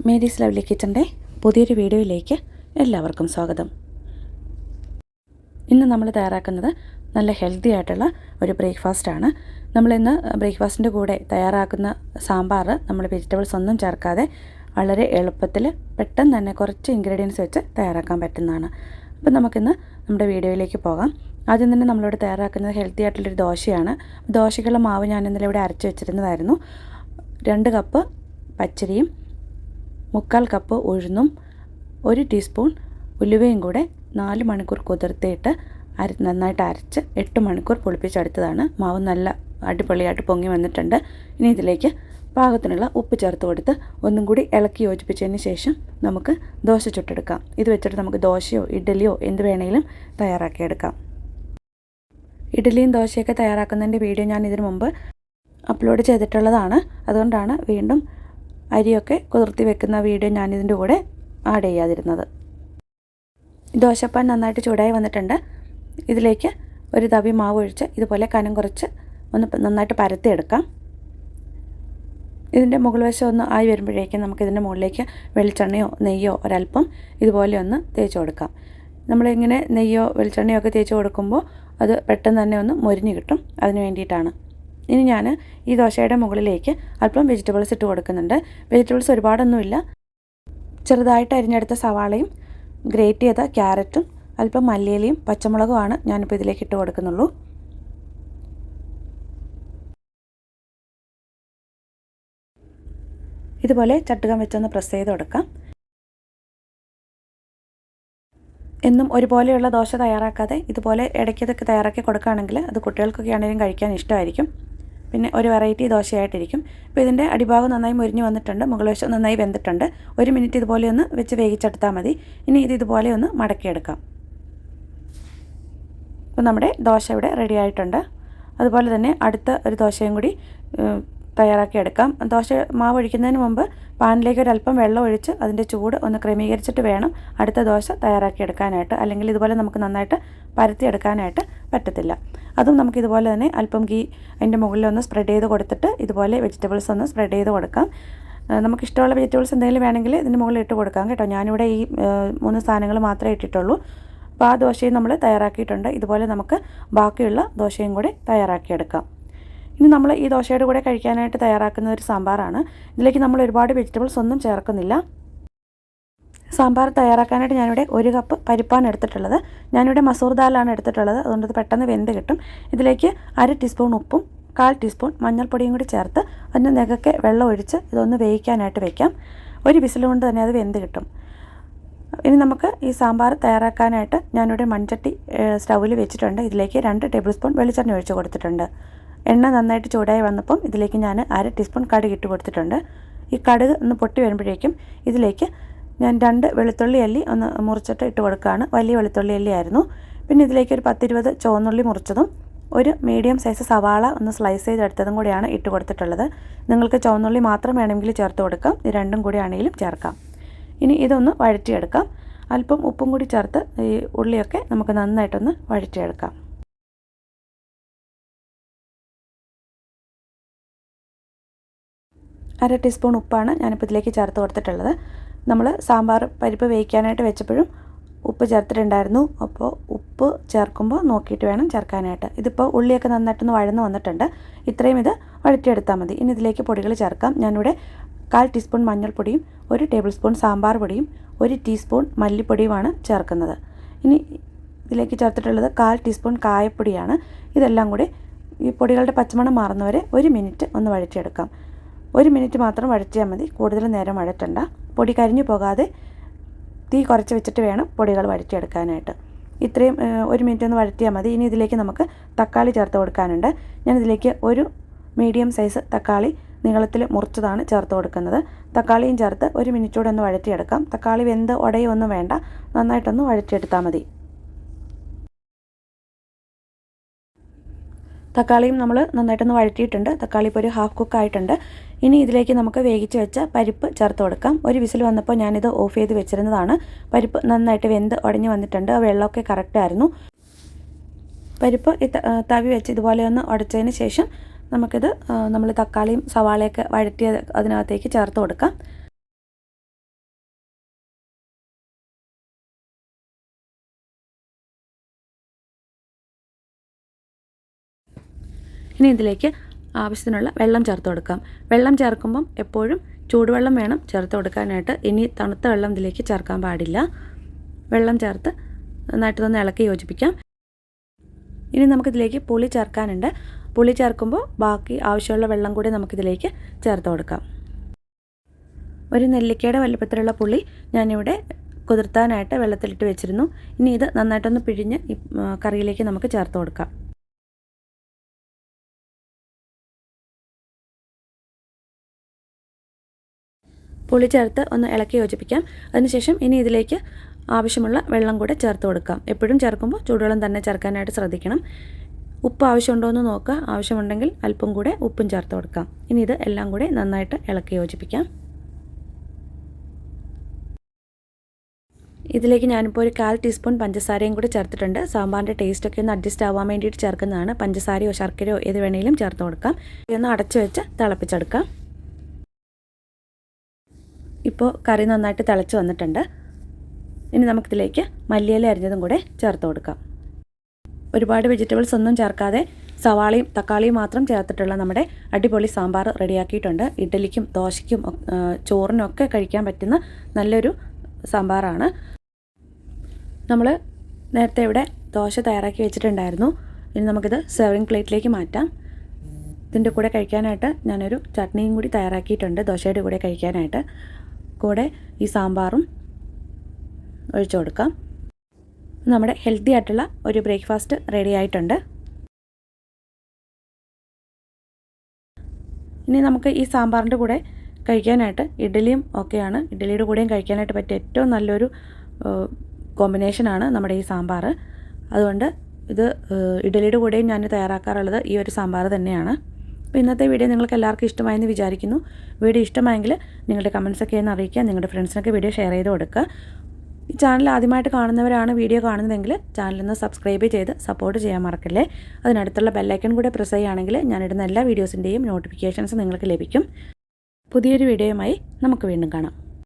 Mary's lovely കിച്ചന്റെ പുതിയൊരു വീഡിയോയിലേക്ക് എല്ലാവർക്കും സ്വാഗതം. ഇന്ന് നമ്മൾ തയ്യാറാക്കുന്നത് നല്ല ഹെൽത്തി ആയിട്ടുള്ള ഒരു ബ്രേക്ക്ഫാസ്റ്റാണ് നമ്മളിന്ന് ബ്രേക്ക്ഫാസ്റ്റിന്റെ കൂടെ തയ്യാറാക്കുന്ന സാമ്പാർ നമ്മൾ വെജിറ്റബിൾസ് ഒന്നും ചേർക്കാതെ വളരെ എളുപ്പത്തിൽ പെട്ടെന്ന് തന്നെ കുറച്ച് ഇൻഗ്രീഡിയൻസ് വെച്ച് തയ്യാറാക്കാൻ പറ്റുന്നതാണ്. അപ്പം നമുക്കിന്ന് നമ്മുടെ വീഡിയോയിലേക്ക് പോകാം. ആദ്യം തന്നെ നമ്മളിവിടെ തയ്യാറാക്കുന്നത് ഹെൽത്തി ആയിട്ടുള്ളൊരു ദോശയാണ്. ദോശയ്ക്കുള്ള മാവ് ഞാൻ ഇന്നലെ ഇവിടെ അരച്ച് വെച്ചിരുന്നതായിരുന്നു. രണ്ട് കപ്പ് പച്ചരിയും മുക്കാൽ കപ്പ് ഉഴുന്നും ഒരു ടീസ്പൂൺ ഉലുവയും കൂടെ നാല് മണിക്കൂർ കുതിർത്തിയിട്ട് അരി നന്നായിട്ട് അരച്ച് എട്ട് മണിക്കൂർ പൊളിപ്പിച്ചെടുത്തതാണ്. മാവ് നല്ല അടിപൊളിയായിട്ട് പൊങ്ങി വന്നിട്ടുണ്ട്. ഇനി ഇതിലേക്ക് പാകത്തിനുള്ള ഉപ്പ് ചേർത്ത് കൊടുത്ത് ഒന്നും കൂടി ഇളക്കി യോജിപ്പിച്ചതിന് ശേഷം നമുക്ക് ദോശ ചുട്ടെടുക്കാം. ഇത് വെച്ചിട്ട് നമുക്ക് ദോശയോ ഇഡ്ഡലിയോ എന്ത് വേണമെങ്കിലും തയ്യാറാക്കിയെടുക്കാം. ഇഡ്ഡലിയും ദോശയൊക്കെ തയ്യാറാക്കുന്നതിന്റെ വീഡിയോ ഞാൻ ഇതിനു മുമ്പ് അപ്ലോഡ് ചെയ്തിട്ടുള്ളതാണ്. അതുകൊണ്ടാണ് വീണ്ടും അരിയൊക്കെ കുതിർത്തി വെക്കുന്ന വീഡിയോ ഞാനിതിന്റെ കൂടെ ആഡ് ചെയ്യാതിരുന്നത്. ദോശപ്പാൻ നന്നായിട്ട് ചൂടായി വന്നിട്ടുണ്ട്. ഇതിലേക്ക് ഒരു തവി മാവ് ഒഴിച്ച് ഇതുപോലെ കനം കുറച്ച് ഒന്ന് നന്നായിട്ട് പരത്തിയെടുക്കാം. ഇതിന്റെ മുകൾ വശം ഒന്ന് ആയി വരുമ്പോഴേക്കും നമുക്ക് ഇതിന്റെ മുകളിലേക്ക് വെളിച്ചെണ്ണയോ നെയ്യോ ഒരല്പം ഇതുപോലെ ഒന്ന് തേച്ച് കൊടുക്കാം. നമ്മളിങ്ങനെ നെയ്യോ വെളിച്ചെണ്ണയോ ഒക്കെ തേച്ച് കൊടുക്കുമ്പോൾ അത് പെട്ടെന്ന് തന്നെ ഒന്ന് മൊരിഞ്ഞ് കിട്ടും. അതിന് വേണ്ടിയിട്ടാണ്. ഇനി ഞാൻ ഈ ദോശയുടെ മുകളിലേക്ക് അല്പം വെജിറ്റബിൾസ് ഇട്ട് കൊടുക്കുന്നുണ്ട്. വെജിറ്റബിൾസ് ഒരുപാടൊന്നുമില്ല. ചെറുതായിട്ട് അരിഞ്ഞെടുത്ത സവാളയും ഗ്രേറ്റ് ചെയ്ത ക്യാരറ്റും അല്പം മല്ലിയിലയും പച്ചമുളകുമാണ് ഞാനിപ്പോൾ ഇതിലേക്ക് ഇട്ട് കൊടുക്കുന്നുള്ളൂ. ഇതുപോലെ ചട്ടുകം വെച്ചൊന്ന് പ്രസ് ചെയ്ത് കൊടുക്കാം. എന്നും ഒരുപോലെയുള്ള ദോശ തയ്യാറാക്കാതെ ഇതുപോലെ ഇടയ്ക്കതൊക്കെ തയ്യാറാക്കി കൊടുക്കുകയാണെങ്കിൽ അത് കുട്ടികൾക്കൊക്കെ ആണെങ്കിലും കഴിക്കാൻ ഇഷ്ടമായിരിക്കും. പിന്നെ ഒരു വെറൈറ്റി ദോശയായിട്ടിരിക്കും. ഇപ്പോൾ ഇതിന്റെ അടിഭാഗം നന്നായി മുരിഞ്ഞ് വന്നിട്ടുണ്ട്. മുകൾ വശം നന്നായി വെന്തിട്ടുണ്ട്. ഒരു മിനിറ്റ് ഇതുപോലെ ഒന്ന് വെച്ച് വേവിച്ചെടുത്താൽ മതി. ഇനി ഇത് ഇതുപോലെ ഒന്ന് മടക്കിയെടുക്കാം. ഇപ്പോൾ നമ്മുടെ ദോശ ഇവിടെ റെഡി ആയിട്ടുണ്ട്. അതുപോലെ തന്നെ അടുത്ത ഒരു ദോശയും കൂടി തയ്യാറാക്കി എടുക്കാം. ദോശ മാവ് ഒഴിക്കുന്നതിന് മുമ്പ് പാനിലേക്ക് ഒരല്പം വെള്ളം ഒഴിച്ച് അതിന്റെ ചൂട് ഒന്ന് ക്രമീകരിച്ചിട്ട് വേണം അടുത്ത ദോശ തയ്യാറാക്കി എടുക്കാനായിട്ട്. അല്ലെങ്കിൽ ഇതുപോലെ നമുക്ക് നന്നായിട്ട് പരത്തിയെടുക്കാനായിട്ട് പറ്റത്തില്ല. അതും നമുക്ക് ഇതുപോലെ തന്നെ അല്പം ഗീ അതിന്റെ മുകളിൽ ഒന്ന് സ്പ്രെഡ് ചെയ്ത് കൊടുത്തിട്ട് ഇതുപോലെ വെജിറ്റബിൾസ് ഒന്ന് സ്പ്രെഡ് ചെയ്ത് കൊടുക്കാം. നമുക്ക് ഇഷ്ടമുള്ള വെജിറ്റബിൾസ് എന്തെങ്കിലും വേണമെങ്കിൽ ഇതിന്റെ മുകളിൽ ഇട്ട് കൊടുക്കാം കേട്ടോ. ഞാനിവിടെ ഈ മൂന്ന് സാധനങ്ങൾ മാത്രമേ ഇട്ടിട്ടുള്ളൂ. അപ്പോൾ ആ ദോശയും നമ്മൾ തയ്യാറാക്കിയിട്ടുണ്ട്. ഇതുപോലെ നമുക്ക് ബാക്കിയുള്ള ദോശയും കൂടെ തയ്യാറാക്കിയെടുക്കാം. ഇനി നമ്മൾ ഈ ദോശയുടെ കൂടെ കഴിക്കാനായിട്ട് തയ്യാറാക്കുന്ന ഒരു സാമ്പാറാണ്. ഇതിലേക്ക് നമ്മൾ ഒരുപാട് വെജിറ്റബിൾസ് ഒന്നും ചേർക്കുന്നില്ല. സാമ്പാർ തയ്യാറാക്കാനായിട്ട് ഞാനിവിടെ ഒരു കപ്പ് പരിപ്പാണ് എടുത്തിട്ടുള്ളത്. ഞാനിവിടെ മസൂർ ദാലാണ് എടുത്തിട്ടുള്ളത്. അതുകൊണ്ട് ഇത് പെട്ടെന്ന് വെന്ത് കിട്ടും. ഇതിലേക്ക് അര ടീസ്പൂൺ ഉപ്പും കാൽ ടീസ്പൂൺ മഞ്ഞൾപ്പൊടിയും കൂടി ചേർത്ത് അതിന് നെകക്കെ വെള്ളം ഒഴിച്ച് ഇതൊന്ന് വേവിക്കാനായിട്ട് വെക്കാം. ഒരു വിസിൽ കൊണ്ട് തന്നെ അത് വെന്ത് കിട്ടും. ഇനി നമുക്ക് ഈ സാമ്പാർ തയ്യാറാക്കാനായിട്ട് ഞാനിവിടെ മൺചട്ടി സ്റ്റൗവിൽ വെച്ചിട്ടുണ്ട്. ഇതിലേക്ക് രണ്ട് ടേബിൾ സ്പൂൺ വെളിച്ചെണ്ണ ഒഴിച്ച് കൊടുത്തിട്ടുണ്ട്. എണ്ണ നന്നായിട്ട് ചൂടായി വന്നപ്പം ഇതിലേക്ക് ഞാൻ അര ടീസ്പൂൺ കടുക് ഇട്ട് കൊടുത്തിട്ടുണ്ട്. ഈ കടുക് ഒന്ന് പൊട്ടി വരുമ്പോഴേക്കും ഇതിലേക്ക് ഞാൻ രണ്ട് വെളുത്തുള്ളി അല്ലി ഒന്ന് മുറിച്ചിട്ട് ഇട്ട് കൊടുക്കുകയാണ്. വലിയ വെളുത്തുള്ളി അല്ലി ആയിരുന്നു. പിന്നെ ഇതിലേക്ക് ഒരു പത്തിരുപത് ചുവന്നുള്ളി മുറിച്ചതും ഒരു മീഡിയം സൈസ് സവാള ഒന്ന് സ്ലൈസ് ചെയ്തെടുത്തതും കൂടിയാണ് ഇട്ട് കൊടുത്തിട്ടുള്ളത്. നിങ്ങൾക്ക് ചുവന്നുള്ളി മാത്രം വേണമെങ്കിൽ ചേർത്ത് കൊടുക്കാം. ഇത് രണ്ടും കൂടി ആണെങ്കിലും ചേർക്കാം. ഇനി ഇതൊന്ന് വഴറ്റിയെടുക്കാം. അല്പം ഉപ്പും കൂടി ചേർത്ത് ഈ ഉള്ളിയൊക്കെ നമുക്ക് നന്നായിട്ടൊന്ന് വഴറ്റിയെടുക്കാം. അര ടീസ്പൂൺ ഉപ്പാണ് ഞാനിപ്പോൾ ഇതിലേക്ക് ചേർത്ത് കൊടുത്തിട്ടുള്ളത്. നമ്മൾ സാമ്പാർ പരിപ്പ് വേവിക്കാനായിട്ട് വെച്ചപ്പോഴും ഉപ്പ് ചേർത്തിട്ടുണ്ടായിരുന്നു. അപ്പോൾ ഉപ്പ് ചേർക്കുമ്പോൾ നോക്കിയിട്ട് വേണം ചേർക്കാനായിട്ട്. ഇതിപ്പോൾ ഉള്ളിയൊക്കെ നന്നായിട്ടൊന്ന് വഴന്ന് വന്നിട്ടുണ്ട്. ഇത്രയും ഇത് വഴറ്റിയെടുത്താൽ മതി. ഇനി ഇതിലേക്ക് പൊടികൾ ചേർക്കാം. ഞാനിവിടെ കാൽ ടീസ്പൂൺ മഞ്ഞൾപ്പൊടിയും ഒരു ടേബിൾ സ്പൂൺ സാമ്പാർ പൊടിയും ഒരു ടീസ്പൂൺ മല്ലിപ്പൊടിയുമാണ് ചേർക്കുന്നത്. ഇനി ഇതിലേക്ക് ചേർത്തിട്ടുള്ളത് കാൽ ടീസ്പൂൺ കായപ്പൊടിയാണ്. ഇതെല്ലാം കൂടി ഈ പൊടികളുടെ പച്ചമണം മാറുന്നവരെ ഒരു മിനിറ്റ് ഒന്ന് വഴറ്റിയെടുക്കാം. ഒരു മിനിറ്റ് മാത്രം വഴറ്റിയാൽ മതി. കൂടുതൽ നേരം വഴറ്റണ്ട. പൊടി കരിഞ്ഞു പോകാതെ തീ കുറച്ച് വെച്ചിട്ട് വേണം പൊടികൾ വഴറ്റിയെടുക്കാനായിട്ട്. ഇത്രയും ഒരു മിനിറ്റ് ഒന്ന് വഴറ്റിയാൽ മതി. ഇനി ഇതിലേക്ക് നമുക്ക് തക്കാളി ചേർത്ത് കൊടുക്കാനുണ്ട്. ഞാൻ ഇതിലേക്ക് ഒരു മീഡിയം സൈസ് തക്കാളി നീളത്തിൽ മുറിച്ചതാണ് ചേർത്ത് കൊടുക്കുന്നത്. തക്കാളിയും ചേർത്ത് ഒരു മിനിറ്റോടെ ഒന്ന് വഴറ്റിയെടുക്കാം. തക്കാളി വെന്ത് ഉടയൊന്നും വേണ്ട. നന്നായിട്ടൊന്ന് വഴറ്റിയെടുത്താൽ മതി. തക്കാളിയും നമ്മൾ നന്നായിട്ടൊന്ന് വഴറ്റിയിട്ടുണ്ട്. തക്കാളി ഇപ്പോൾ ഒരു ഹാഫ് കുക്ക് ആയിട്ടുണ്ട്. ഇനി ഇതിലേക്ക് നമുക്ക് വേവിച്ച് വെച്ച പരിപ്പ് ചേർത്ത് കൊടുക്കാം. ഒരു വിസിൽ വന്നപ്പോൾ ഞാനിത് ഓഫ് ചെയ്ത് വെച്ചിരുന്നതാണ്. പരിപ്പ് നന്നായിട്ട് വെന്ത് ഉടഞ്ഞു വന്നിട്ടുണ്ട്. വെള്ളമൊക്കെ കറക്റ്റായിരുന്നു പരിപ്പ് തവി വെച്ച് ഇതുപോലെ ഒന്ന് ഉടച്ചതിന് ശേഷം നമുക്കിത് നമ്മൾ തക്കാളിയും സവാളയൊക്കെ വഴറ്റിയ അതിനകത്തേക്ക് ചേർത്ത് കൊടുക്കാം. ഇനി ഇതിലേക്ക് ആവശ്യത്തിനുള്ള വെള്ളം ചേർത്ത് കൊടുക്കാം. വെള്ളം ചേർക്കുമ്പം എപ്പോഴും ചൂടുവെള്ളം വേണം ചേർത്ത് കൊടുക്കാനായിട്ട്. ഇനി തണുത്ത വെള്ളം ഇതിലേക്ക് ചേർക്കാൻ പാടില്ല. വെള്ളം ചേർത്ത് നന്നായിട്ട് തന്നെ ഇളക്കി യോജിപ്പിക്കാം. ഇനി നമുക്കിതിലേക്ക് പുളി ചേർക്കാനുണ്ട്. പുളി ചേർക്കുമ്പോൾ ബാക്കി ആവശ്യമുള്ള വെള്ളം കൂടി നമുക്കിതിലേക്ക് ചേർത്ത് കൊടുക്കാം. ഒരു നെല്ലിക്കയുടെ വലുപ്പത്തിലുള്ള പുളി ഞാനിവിടെ കുതിർത്താനായിട്ട് വെള്ളത്തിലിട്ട് വെച്ചിരുന്നു. ഇനി ഇത് നന്നായിട്ടൊന്ന് പിഴിഞ്ഞ് കറിയിലേക്ക് നമുക്ക് ചേർത്ത് കൊടുക്കാം. പുളി ചേർത്ത് ഒന്ന് ഇളക്കി യോജിപ്പിക്കാം. അതിനുശേഷം ഇനി ഇതിലേക്ക് ആവശ്യമുള്ള വെള്ളം കൂടെ ചേർത്ത് കൊടുക്കാം. എപ്പോഴും ചേർക്കുമ്പോൾ ചൂടുവെള്ളം തന്നെ ചേർക്കാനായിട്ട് ശ്രദ്ധിക്കണം. ഉപ്പ് ആവശ്യമുണ്ടോ എന്ന് നോക്കുക. ആവശ്യമുണ്ടെങ്കിൽ അല്പം കൂടെ ഉപ്പും ചേർത്ത് കൊടുക്കാം. ഇനി ഇത് എല്ലാം കൂടെ നന്നായിട്ട് ഇളക്കി യോജിപ്പിക്കാം. ഇതിലേക്ക് ഞാനിപ്പോൾ ഒരു കാൽ ടീസ്പൂൺ പഞ്ചസാരയും കൂടി ചേർത്തിട്ടുണ്ട്. സാമ്പാറിന്റെ ടേസ്റ്റൊക്കെ ഒന്ന് അഡ്ജസ്റ്റ് ആവാൻ വേണ്ടിയിട്ട് ചേർക്കുന്നതാണ്. പഞ്ചസാരയോ ശർക്കരയോ ഏത് വേണമെങ്കിലും ചേർത്ത് കൊടുക്കാം. ഒന്ന് അടച്ചു വെച്ച് തിളപ്പിച്ചെടുക്കാം. ഇപ്പോൾ കറി നന്നായിട്ട് തിളച്ച് വന്നിട്ടുണ്ട്. ഇനി നമുക്കിതിലേക്ക് മല്ലിയില അരിഞ്ഞതും കൂടെ ചേർത്ത് കൊടുക്കാം. ഒരുപാട് വെജിറ്റബിൾസ് ഒന്നും ചേർക്കാതെ സവാളയും തക്കാളിയും മാത്രം ചേർത്തിട്ടുള്ള നമ്മുടെ അടിപൊളി സാമ്പാർ റെഡിയാക്കിയിട്ടുണ്ട്. ഇഡ്ഡലിക്കും ദോശയ്ക്കും ചോറിനൊക്കെ കഴിക്കാൻ പറ്റുന്ന നല്ലൊരു സാമ്പാറാണ്. നമ്മൾ നേരത്തെ ഇവിടെ ദോശ തയ്യാറാക്കി വെച്ചിട്ടുണ്ടായിരുന്നു. ഇനി നമുക്കിത് സെർവിങ് പ്ലേറ്റിലേക്ക് മാറ്റാം. ഇതിന്റെ കൂടെ കഴിക്കാനായിട്ട് ഞാനൊരു ചട്നിയും കൂടി തയ്യാറാക്കിയിട്ടുണ്ട് ദോശയുടെ കൂടെ കഴിക്കാനായിട്ട്. കൂടെ ഈ സാമ്പാറും ഒഴിച്ചു കൊടുക്കാം. നമ്മുടെ ഹെൽത്തി ആയിട്ടുള്ള ഒരു ബ്രേക്ക്ഫാസ്റ്റ് റെഡി ആയിട്ടുണ്ട്. ഇനി നമുക്ക് ഈ സാമ്പാറിന്റെ കൂടെ കഴിക്കാനായിട്ട് ഇഡ്ഡലിയും ഒക്കെയാണ്. ഇഡ്ഡലിയുടെ കൂടെയും കഴിക്കാനായിട്ട് പറ്റിയ ഏറ്റവും നല്ലൊരു കോമ്പിനേഷനാണ് നമ്മുടെ ഈ സാമ്പാർ അതുകൊണ്ട് ഇത് ഇഡ്ഡലിയുടെ കൂടെയും ഞാൻ തയ്യാറാക്കാറുള്ളത് ഈ ഒരു സാമ്പാർ തന്നെയാണ്. അപ്പോൾ ഇന്നത്തെ വീഡിയോ നിങ്ങൾക്ക് എല്ലാവർക്കും ഇഷ്ടമായെന്ന് വിചാരിക്കുന്നു. വീഡിയോ ഇഷ്ടമായെങ്കിൽ നിങ്ങളുടെ കമൻസൊക്കെ ഒന്ന് അറിയിക്കുക നിങ്ങളുടെ ഫ്രണ്ട്സിനൊക്കെ വീഡിയോ ഷെയർ ചെയ്ത് കൊടുക്കുക. ഈ ചാനൽ ആദ്യമായിട്ട് കാണുന്നവരാണ് വീഡിയോ കാണുന്നതെങ്കിൽ ചാനലൊന്ന് സബ്സ്ക്രൈബ് ചെയ്ത് സപ്പോർട്ട് ചെയ്യാൻ മറക്കല്ലേ. അതിനടുത്തുള്ള ബെല്ലൈക്കൺ കൂടെ പ്രസ് ചെയ്യുകയാണെങ്കിൽ ഞാനിടുന്ന എല്ലാ വീഡിയോസിന്റെയും നോട്ടിഫിക്കേഷൻസ് നിങ്ങൾക്ക് ലഭിക്കും. പുതിയൊരു വീഡിയോയുമായി നമുക്ക് വീണ്ടും കാണാം.